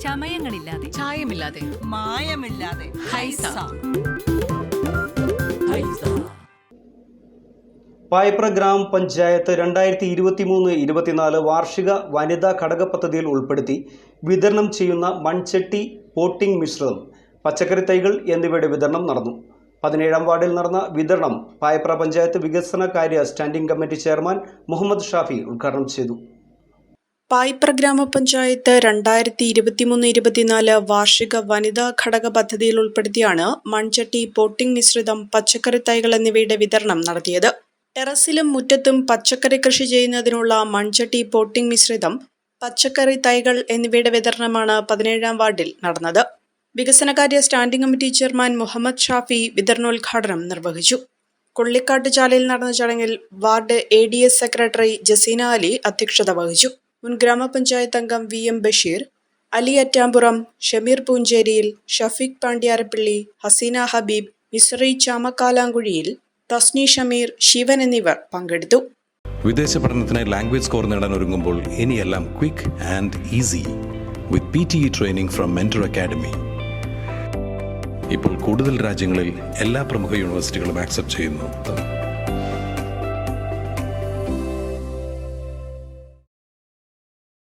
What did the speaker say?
ചമയങ്ങളില്ലാതെ. ചായമില്ലാതെ. മായമില്ലാതെ. ഹൈസ. പായപ്ര ഗ്രാമപഞ്ചായത്ത് രണ്ടായിരത്തി ഇരുപത്തി മൂന്ന് ഇരുപത്തിനാല് വാർഷിക വനിതാ ഘടക പദ്ധതിയിൽ ഉൾപ്പെടുത്തി വിതരണം ചെയ്യുന്ന മൺചട്ടി പോട്ടിംഗ് മിശ്രിതം പച്ചക്കറി തൈകൾ എന്നിവയുടെ വിതരണം നടന്നു. പതിനേഴാം വാർഡിൽ നടന്ന വിതരണം പായപ്ര പഞ്ചായത്ത് വികസന കാര്യ standing committee chairman Muhammad Shafi ഉദ്ഘാടനം ചെയ്തു. പായിപ്ര ഗ്രാമപഞ്ചായത്ത് രണ്ടായിരത്തി ഇരുപത്തിമൂന്ന് ഇരുപത്തിനാല് വാർഷിക വനിതാ ഘടക പദ്ധതിയിൽ ഉൾപ്പെടുത്തിയാണ് മൺചട്ടി പോട്ടിംഗ് മിശ്രിതം പച്ചക്കറി തൈകൾ എന്നിവയുടെ വിതരണം നടത്തിയത്. ടെറസിലും മുറ്റത്തും പച്ചക്കറി കൃഷി ചെയ്യുന്നതിനുള്ള മൺചട്ടി പോട്ടിംഗ് മിശ്രിതം പച്ചക്കറി തൈകൾ എന്നിവയുടെ വിതരണമാണ് പതിനേഴാം വാർഡിൽ നടന്നത്. വികസനകാര്യ standing committee chairman Muhammad Shafi വിതരണോദ്ഘാടനം നിർവഹിച്ചു. കൊള്ളിക്കാട്ട് ചാലയിൽ നടന്ന ചടങ്ങിൽ ward A secretary Jaseena Ali അധ്യക്ഷത വഹിച്ചു. മുൻ ഗ്രാമപഞ്ചായത്ത് അംഗം വി എം ബഷീർ അലി അറ്റാമ്പുറം ഷമീർ പൂഞ്ചേരിയിൽ ഷഫീഖ് പാണ്ഡ്യാരപ്പള്ളി ഹസീന ഹബീബ് മിസ്രി ചാമക്കാലാങ്കുഴിയിൽ തസ്നി ഷമീർ ശിവൻ എന്നിവർ പങ്കെടുത്തു. വിദേശ പഠനത്തിന് ലാംഗ്വേജ് സ്കോർ നേടാൻ ഒരുങ്ങുമ്പോൾ ഇനിയെല്ലാം quick and easy with P T E training from mentor academy ഇപ്പോൾ കൂടുതൽ രാജ്യങ്ങളിൽ എല്ലാ പ്രമുഖ യൂണിവേഴ്സിറ്റികളും ആക്സെപ്റ്റ് ചെയ്യുന്നു.